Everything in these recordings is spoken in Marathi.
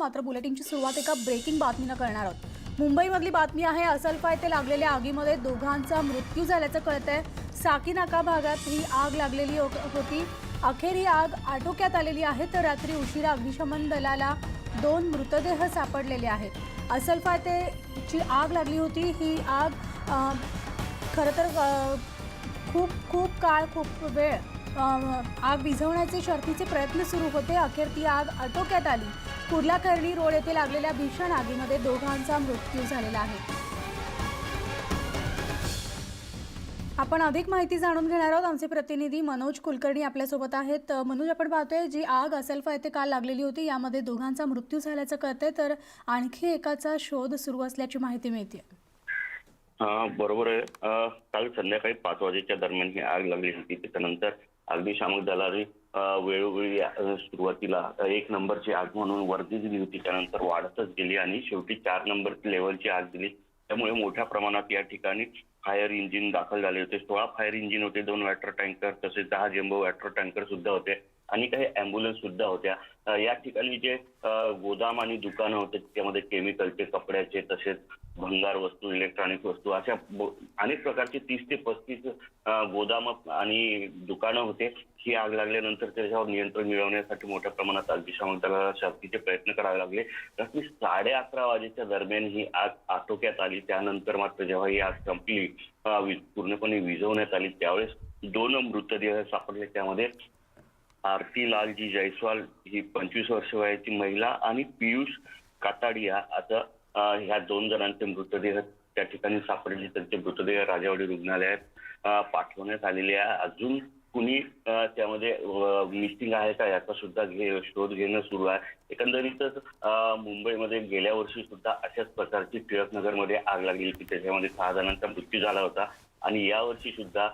मात्र बुलेटिनची सुरुवात एका ब्रेकिंग बातमीनं करणार आहोत. मुंबईमधली बातमी आहे असलफा येथे लागलेल्या आगीमध्ये दोघांचा मृत्यू झाल्याचं कळतंय. साकीनाका भागात ही आग लागलेली हो- होती. अखेर ही आग आटोक्यात आलेली आहे तर रात्री उशिरा अग्निशमन दलाला दोन मृतदेह सापडलेले आहेत. असलफा येथे जी आग लागली होती. ही आग खरं तर खूप खूप काळ खूप वेळ आग विझवण्याचे शर्थीचे प्रयत्न सुरू होते. अखेर ती आग आटोक्यात आली. कुर्ला खर्डी रोड येथे लागलेल्या भीषण आगीमध्ये दोघांचा मृत्यू झालेला आहे. आपण अधिक माहिती जाणून घेणार आहोत. आमचे प्रतिनिधी मनोज कुलकर्णी आपल्यासोबत आहेत. मनोज आपण पाहतोय जी आग असल्फा येथे काल लागलेली होती यामध्ये दोघांचा मृत्यू झाल्याचं कळतंय. तर आणखी एकाचा शोध सुरू असल्याची माहिती मिळते. बरोबर आहे. काल संध्याकाळी पाच वाजेच्या दरम्यान ही आग लागली होती. त्याच्यानंतर अग्निशामक दलाने वेळोवेळी सुरुवातीला एक नंबरची आग म्हणून वर्दी दिली होती त्यानंतर वाढतच गेली आणि शेवटी चार नंबर लेवलची आग दिली त्यामुळे मोठ्या प्रमाणात या ठिकाणी फायर इंजिन दाखल झाले होते. सोळा फायर इंजिन होते दोन वॉटर टँकर तसेच दहा जम्बो वॉटर टँकर सुद्धा होते. आणि काही अँब्युलन्स सुद्धा होत्या. या ठिकाणी जे गोदाम आणि दुकानं होते त्यामध्ये केमिकलचे कपड्याचे तसेच भंगार वस्तू इलेक्ट्रॉनिक वस्तू अशा अनेक प्रकारचे तीस ते पस्तीस गोदाम आणि दुकानं होते. ही आग लागल्यानंतर त्याच्यावर नियंत्रण मिळवण्यासाठी मोठ्या प्रमाणात अग्निशामक दलाला शक्तीचे प्रयत्न करावे लागले. रात्री साडे अकरा वाजेच्या दरम्यान ही आग आटोक्यात आली. त्यानंतर मात्र जेव्हा ही आग संपली पूर्णपणे विझवण्यात आली त्यावेळेस दोन मृतदेह सापडले. त्यामध्ये आरती लालजी जयस्वाल ही पंचवीस वर्ष वयाची महिला आणि पियुष काताडिया आता ह्या दोन जणांचे मृतदेह त्या ठिकाणी सापडले. त्यांचे मृतदेह राजावाडी रुग्णालयात पाठवण्यात आलेले आहे. अजून कुणी त्यामध्ये मिसिंग आहे का याचा सुद्धा घे शोध घेणं सुरू आहे. एकंदरीतच मुंबईमध्ये गेल्या वर्षी सुद्धा अशाच प्रकारची टिळकनगरमध्ये आग लागली की त्याच्यामध्ये सहा जणांचा मृत्यू झाला होता. आणि यावर्षी सुद्धा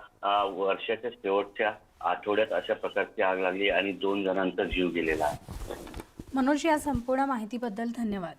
वर्षाच्या शेवटच्या आठवड्यात अशा प्रकारची आग लागली आणि दोन जणांचा जीव गेलेला आहे. मनोज या संपूर्ण माहितीबद्दल धन्यवाद.